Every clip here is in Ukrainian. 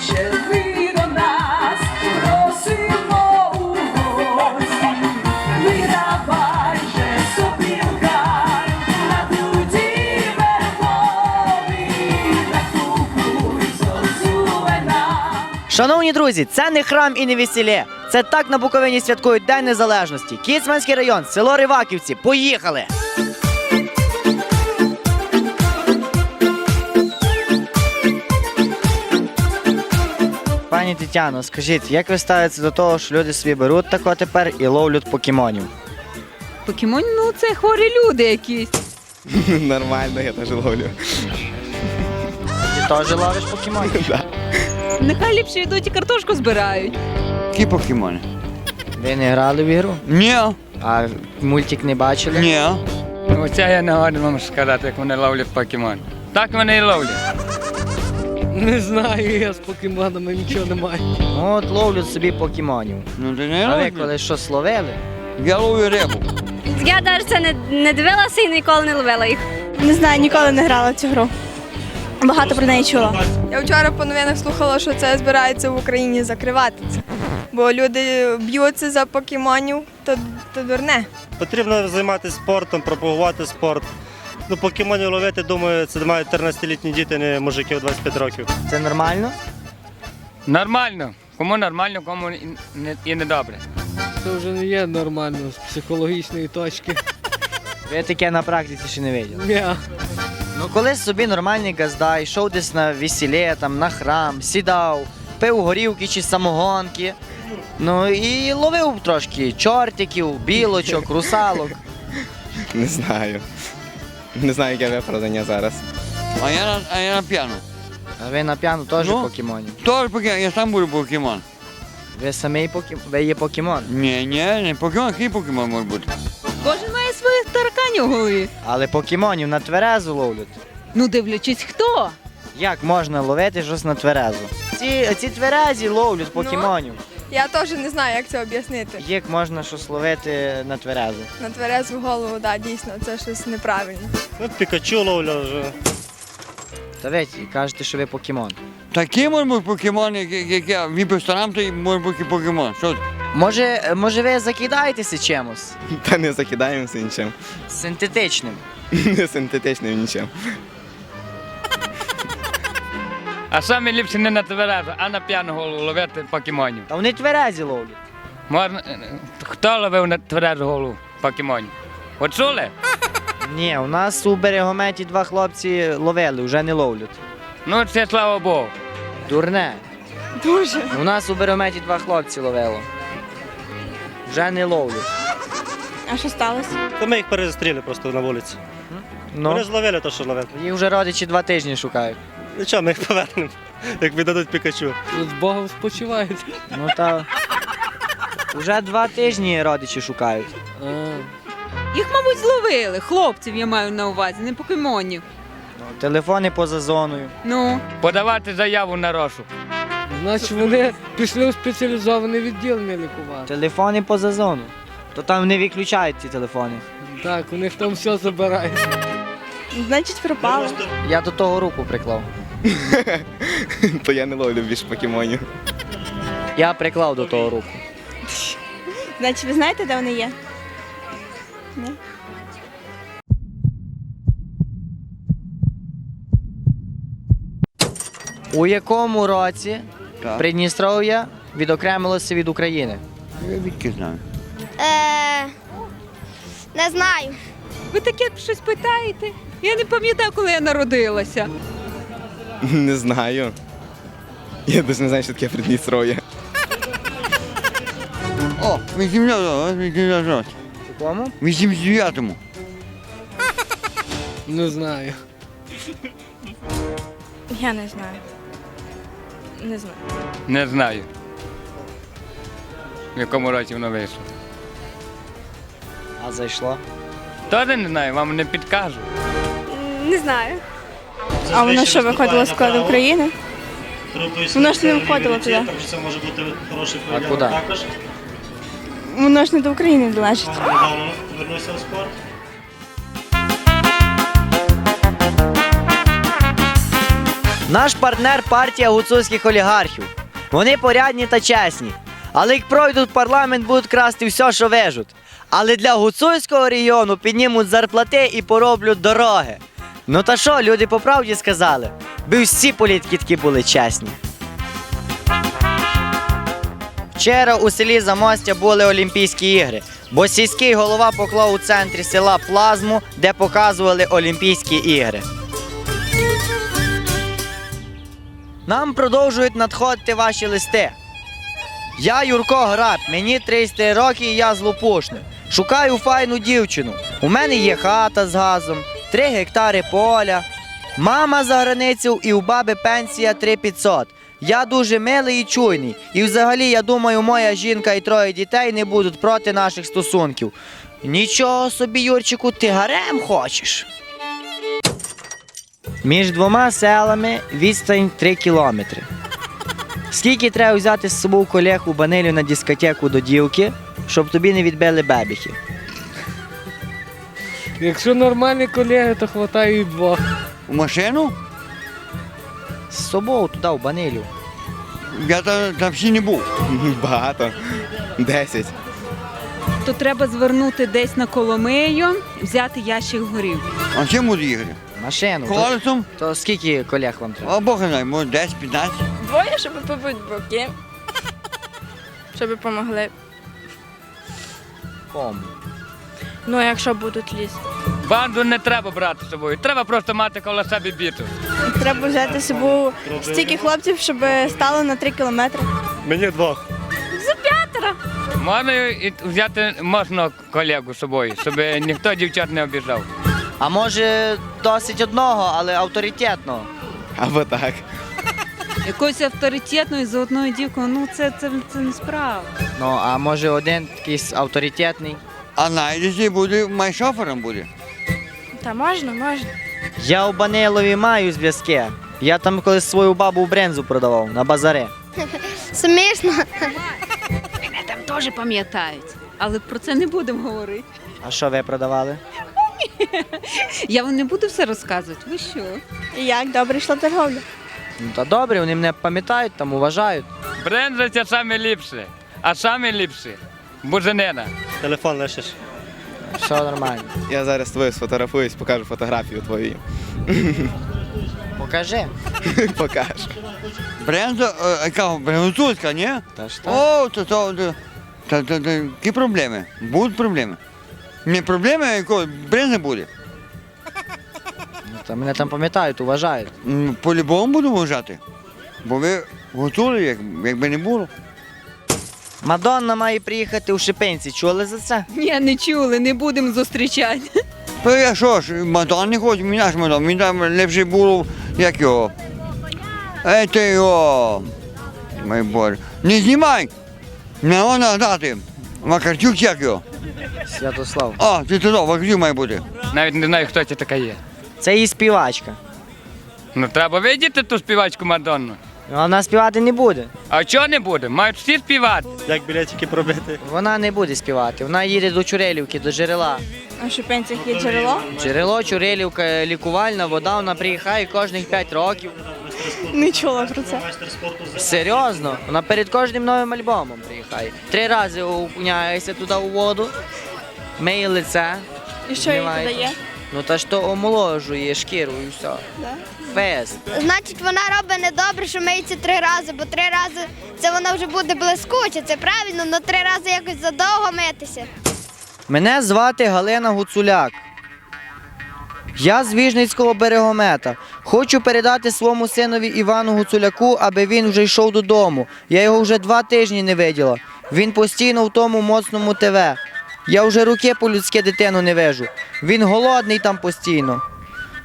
кличе ви просимо у гості, зозулена. Шановні друзі, це не храм і не весілє. Це так на Буковині святкують День Незалежності. Кіцманський район, село Риваківці. Поїхали! Пані Тетяно, скажіть, як ви ставитеся до того, що люди собі беруть тако тепер і ловлять покемонів? Покемон, ну це хворі люди якісь. Нормально, я теж ловлю. Ти теж ловиш покемонів? Нехай ліпше йдуть і картошку збирають. Які покемони? Ви не грали в ігру? Ні, А мультик не бачили? ні. Оце я не годен вам сказати, як вони ловлять покемон. Так вони і ловлять. Не знаю, я з покемонами нічого не маю. Ну, От ловлять собі покемонів. Ну ти не А ви коли щось ловили? Я ловлю рибу. Я навіть це не, не дивилася і ніколи не ловила їх. Не знаю, ніколи не грала в цю гру. Багато про неї чула. Я вчора по новинах слухала, що це збирається в Україні закривати це. Бо люди б'ються за покемонів, то, то дурне. Потрібно займатися спортом, пропагувати спорт. Ну, покемонів ловити, думаю, це мають 13-літні діти, не мужики в 25 років. Це нормально? Нормально. Кому нормально, кому і не, і не добре. Це вже не є нормально з психологічної точки. Ви таке на практиці ще не виділи. Ні. Ну колись собі нормальний газда, йшов десь на весілє, там, на храм, сідав, пив горівки чи самогонки. Ну і ловив трошки чортиків, білочок, русалок. Не знаю. Не знаю, яке виправдання зараз. А я на, а я на п'яну. А ви на п'яну теж Ну. покемонів. Тож покемон, я сам буду покемон. Ви самий покемон. Ви є покемон. Ні, ні, не покемон, який покемон може бути? Кожен має своїх тараканів в голові. Але покемонів на тверезу ловлять. Ну, дивлячись, хто. Як можна ловити щось на тверезу? Ці, ці тверезі ловлять покемонів. Я теж не знаю, як це об'яснити. Як можна щось ловити на тверезу? На тверезу голову, да, дійсно, це щось неправильно. Ну, Пікачу ловлю вже. Та ви кажете, що ви покемон. Такий може бути покемон, як, як, як я від ресторан, то може бути покемон. Що? Може, може ви закидаєтеся чимось? Та не закидаємося нічим. Синтетичним. Не синтетичним нічим. А саме ліпше не на тверезу, а на п'яну голову ловити покемонів. Та вони тверезі ловлять. Можна... Хто ловив на тверезу голову покемонів? От чули? Ні, у нас у берегометі два хлопці ловили, вже не ловлять. Ну, це слава Богу. Дурне. Дуже. У нас у береометі два хлопці ловило. Вже не ловлять. А що сталося? То ми їх перезустріли просто на вулиці. Ну, Вони зловили те, що ловили. їх вже родичі два тижні шукають. Ну що, ми їх повернемо, як віддадуть Пікачу. З Богом спочивають. Ну та. Уже два тижні родичі шукають. А, Їх, мабуть, зловили. Хлопців я маю на увазі, не покемонів. Ну, телефони поза зоною. Ну, Подавати заяву на розшук. значить вони пішли у спеціалізоване відділення лікувати. Телефони поза зону. То там не виключають ці телефони. Так, у них там все забирають. Значить, пропали. Я до того руку приклав. То я не ловлю більше покемонів. Я приклав до того руку. Значить, ви знаєте, де вони є? Ні? У якому році Так. Придністров'я відокремилося від України? Я відки знаю. Е, не знаю. ви таке щось питаєте? Я не пам'ятаю, коли я народилася. Не знаю. Я навіть не знаю, що таке Придністров'я. О, 80 80 років. У кому? 89-му. Не знаю. Я не знаю. Не знаю. Не знаю. В якому році воно вийшло. А зайшло. Теж не знаю, вам не підкажу. Не знаю. А воно що, виходило з складу України? Воно ж не входило туди. Так що це може бути хороший А куди? також. Воно ж не до України належить. Недавно повернувся в спорт. Наш партнер партія гуцульських олігархів. Вони порядні та чесні. Але як пройдуть парламент, будуть красти все, що вежуть. Але для гуцульського регіону піднімуть зарплати і пороблять дороги. Ну та що, люди по правді сказали, би всі політики такі були чесні. Вчора у селі Замостя були Олімпійські ігри, бо сільський голова поклав у центрі села плазму, де показували Олімпійські ігри. Нам продовжують надходити ваші листи. Я Юрко Граб, мені 33 роки і я з Лопушни. Шукаю файну дівчину. У мене є хата з газом, 3 гектари поля. Мама за границю і у баби пенсія 3500. Я дуже милий і чуйний. І взагалі, я думаю, моя жінка і троє дітей не будуть проти наших стосунків. Нічого собі, Юрчику, ти гарем хочеш. Між двома селами відстань 3 кілометри. Скільки треба взяти з собою колег у банилю на дискотеку до дівки, щоб тобі не відбили бебіхи? Якщо нормальні колеги, то хватає і двох. У машину? З собою туди, в банилю. Я там, там ще не був. Багато. Десять. То треба звернути десь на Коломию, взяти ящик горів. А чим буду їхати? Машину. То, Колесом? то скільки колег вам треба? А Бог знає, може 10-15. Двоє, щоб побити боки. Щоб допомогли. Кому? Ну, якщо будуть лізти. Банду не треба брати з собою. Треба просто мати коло себе біту. Треба взяти з собою стільки хлопців, щоб стало на 3 кілометри. Мені двох. За п'ятеро. Можна і взяти можна колегу з собою, щоб ніхто дівчат не обіжав. А може досить одного, але авторитетного. Або так. Якоюсь авторитетною за одною дівкою, ну це, це, це не справа. Ну, а може один такий авторитетний. А найдеться буде, май шофером буде. Та можна, можна. Я у Банилові маю зв'язки. Я там колись свою бабу брензу продавав на базари. Смішно. Мене там теж пам'ятають. Але про це не будемо говорити. А що ви продавали? Я вам не буду все розказувати. Ви що? Як добре йшла торговля? Ну та добре, вони мене пам'ятають, там уважають. Бренза це саме ліпше, а саме ліпше буженина. Телефон лишиш. Все нормально. Я зараз з тобою сфотографуюсь, покажу фотографію твою. Покажи. Покажу. Бренза, е, яка брензутська, ні? Та ж так. О, то, то, то, то, то, то, які проблеми? Будуть проблеми. Не проблеми, а якої бренза буде. Ну, та мене там пам'ятають, уважають. М, По-любому буду вважати. Бо ви готові, як, якби не було. Мадонна має приїхати у Шипинці. Чули за це? Ні, не чули, не будемо зустрічати. То я що ж, Мадон не хочу, мені наш Мадон, мені там ліпше було, як його. Ете його. Мой Боже. Не знімай! Не вона дати. Макарчук як його. Святослав. А, ти туди, Макарчук має бути. Навіть не знаю, хто це така є. Це її співачка. Ну треба видіти ту співачку Мадонну. Ну, Вона співати не буде. А чого не буде? Мають всі співати. Як білетики пробити? Вона не буде співати. Вона їде до Чурелівки, до джерела. А в Шипенцях є джерело? Джерело, Чурелівка, лікувальна вода, вона приїхає кожних 5 років. Не чула про це. Серйозно, вона перед кожним новим альбомом приїхає. Три рази окуняється туди у воду, миє лице. І що їй туди є? Ну та ж то омоложує шкіру і все. Да? Фест. Значить, вона робить недобре, що миється три рази, бо три рази це вона вже буде блискуче, це правильно, але три рази якось задовго митися. Мене звати Галина Гуцуляк. Я з Віжницького берегомета. Хочу передати своєму синові Івану Гуцуляку, аби він вже йшов додому. Я його вже два тижні не виділа. Він постійно в тому моцному ТВ. Я вже руки по-людськи дитину не вижу. Він голодний там постійно.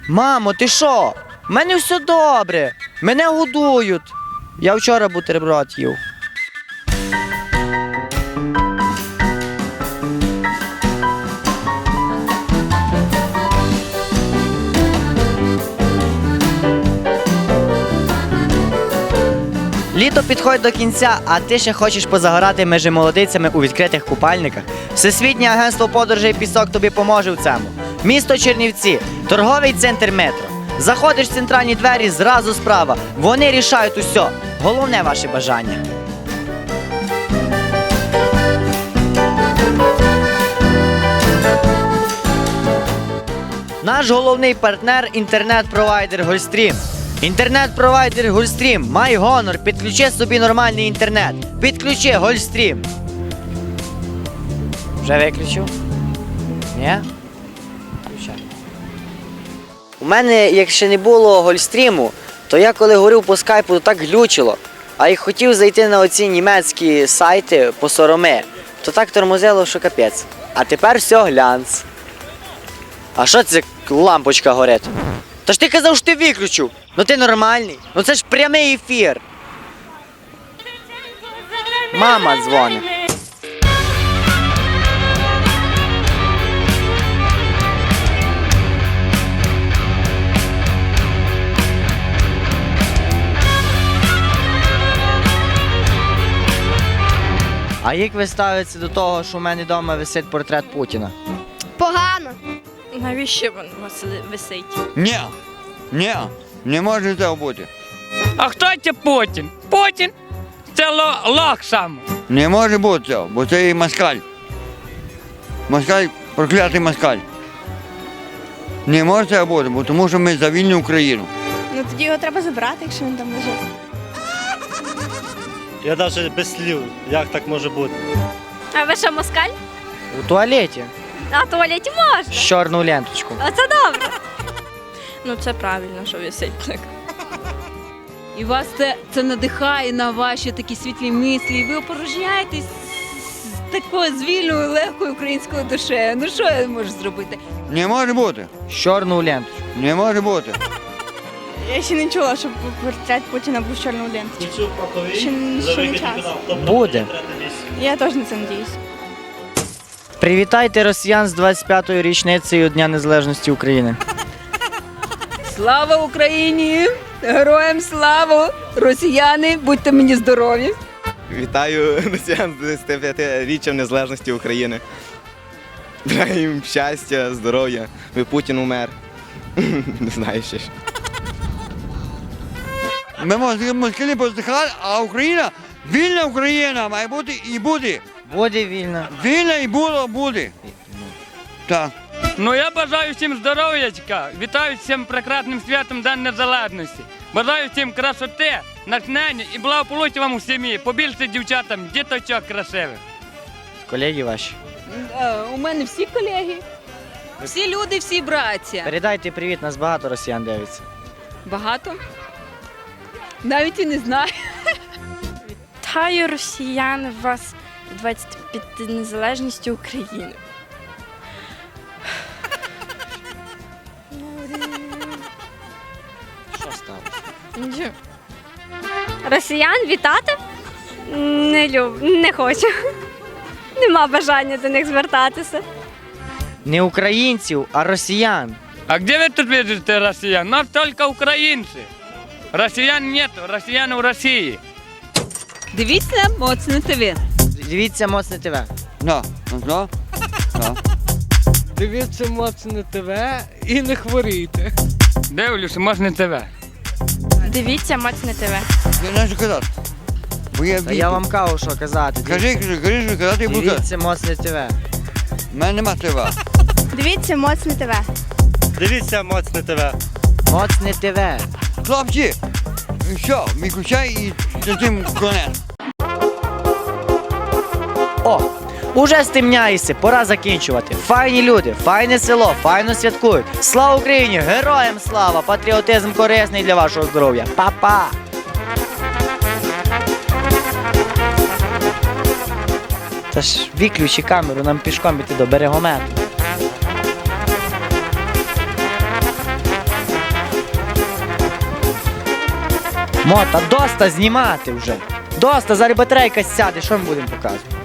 Мамо, ти що? У мене все добре. Мене годують. Я вчора бутерброд їв. Літо підходить до кінця, а ти ще хочеш позагорати між молодицями у відкритих купальниках. Всесвітнє агентство подорожей пісок тобі поможе в цьому. Місто Чернівці, торговий центр метро. Заходиш в центральні двері, зразу справа. Вони рішають усе. Головне ваше бажання. Наш головний партнер інтернет-провайдер Гольстрім. Інтернет-провайдер Гольстрім. Май гонор, підключи собі нормальний інтернет. Підключи Гольстрім. Вже виключив? Ні? Включай. У мене, як ще не було гольстріму, то я коли говорив по скайпу, то так глючило. А як хотів зайти на оці німецькі сайти по сороми, то так тормозило, що капець. А тепер все глянц. А що це лампочка горить? Та ж ти казав, що ти виключив. Ну ти нормальний. Ну це ж прямий ефір. Мама дзвонить. А як ви ставитеся до того, що в мене вдома висить портрет Путіна? Погано. Навіщо він у вас висить? Ні, ні, не може цього бути. А хто це Путін? Путін? Це ло- лох сам. Не може бути цього, бо це і москаль. Москаль, проклятий москаль. Не може цього бути, бо тому що ми за вільну Україну. Ну тоді його треба забрати, якщо він там лежить. Я навіть без слів, як так може бути. А ви що, москаль? У туалеті. А в туалеті можна. З чорну ленточку. А це добре. Ну це правильно, що висить так. І вас це, це надихає на ваші такі світлі мислі. І ви опорожняєтесь з такою з вільною, легкою українською душею. Ну що я можу зробити? Не може бути. Чорну ленточку. Не може бути. Я ще не чула, щоб портрет Путіна був чорною ленточкою. Ще, ще не час. Буде. Я теж на це надіюсь. Привітайте росіян з 25-ю річницею Дня Незалежності України. Слава Україні! Героям славу! Росіяни, будьте мені здорові! Вітаю росіян з 25-річчям незалежності України. Бажаю їм щастя, здоров'я. Ви Путін умер. Не знаю ще. ж. Ми мос- москалі поздихали, а Україна, вільна Україна має бути і буде. Буде вільно. Вільна і було буде. Так. Ну я бажаю всім здоров'ячка. Вітаю всім прекрасним святом День Незалежності. Бажаю всім красоти, натхнення і благополуччя вам у сім'ї. Побільше дівчатам, діточок красивих. Колеги ваші. Е, У мене всі колеги. Всі люди, всі браття. Передайте привіт, нас багато росіян дивиться. Багато? Навіть і не знаю. Вітаю росіян вас 25 незалежністю України. Росіян вітати? Не люб, не хочу. Нема бажання до них звертатися. Не українців, а росіян. А где вы тут видите россиян? Нас только украинцы. Россиян нет, россиян в России. Дивіться, моцне ТВ. Дивіться моцне ТВ. Да. Ну, да. Да. Дивіться моцне ТВ і не хворійте. Дивлюся, можна тебе. Дивіться, моцне ТВ. Я не знаю, що казати. Бо я Та я вам кажу, що казати. Кажи, кажи, кажи, що казати, я буду казати. Дивіться моцне ТВ. У мене нема трива. Дивіться, моцне ТВ. Дивіться, моцне ТВ. Моцне ТВ. Хлопці, все, виключай і за тим конець. О, уже стемняється, пора закінчувати. Файні люди, файне село, файно святкують. Слава Україні! Героям слава! Патріотизм корисний для вашого здоров'я. Па-па! Та ж виключи камеру, нам пішком іти до берегомету. Мота, доста знімати вже. Доста, зараз батарейка сяде, що ми будемо показувати?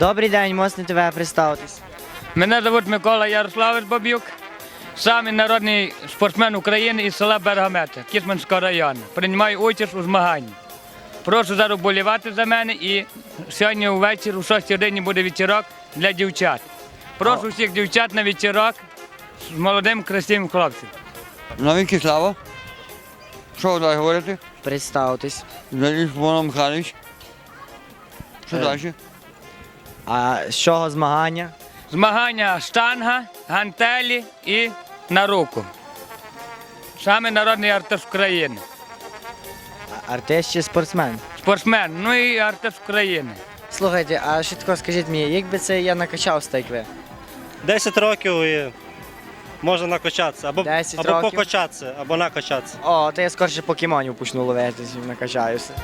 Добрий день, можна тебе представитись. Мене звуть Микола Ярославович Бабюк. Самий народний спортсмен України із села Бергамета, Кісманського району. Приймаю участь у змаганні. Прошу зараз болівати за мене і сьогодні ввечері у 6 годині буде вечірок для дівчат. Прошу всіх дівчат на вечірок з молодим красивим хлопцем. Навіки слава. Що ви далі говорите? Представтесь. Заліз Воно Михайлович. Що Е. далі? А з чого змагання? Змагання штанга, гантелі і на руку. Саме народний артист України. Артист чи спортсмен? Спортсмен, ну і артист України. Слухайте, а тако скажіть мені, як би це я накачався, так ви? 10 років і можна накачатися. Або, 10 або років. покачатися, або накачатися. О, то я скорше покемонів почну ловити, накачаюся.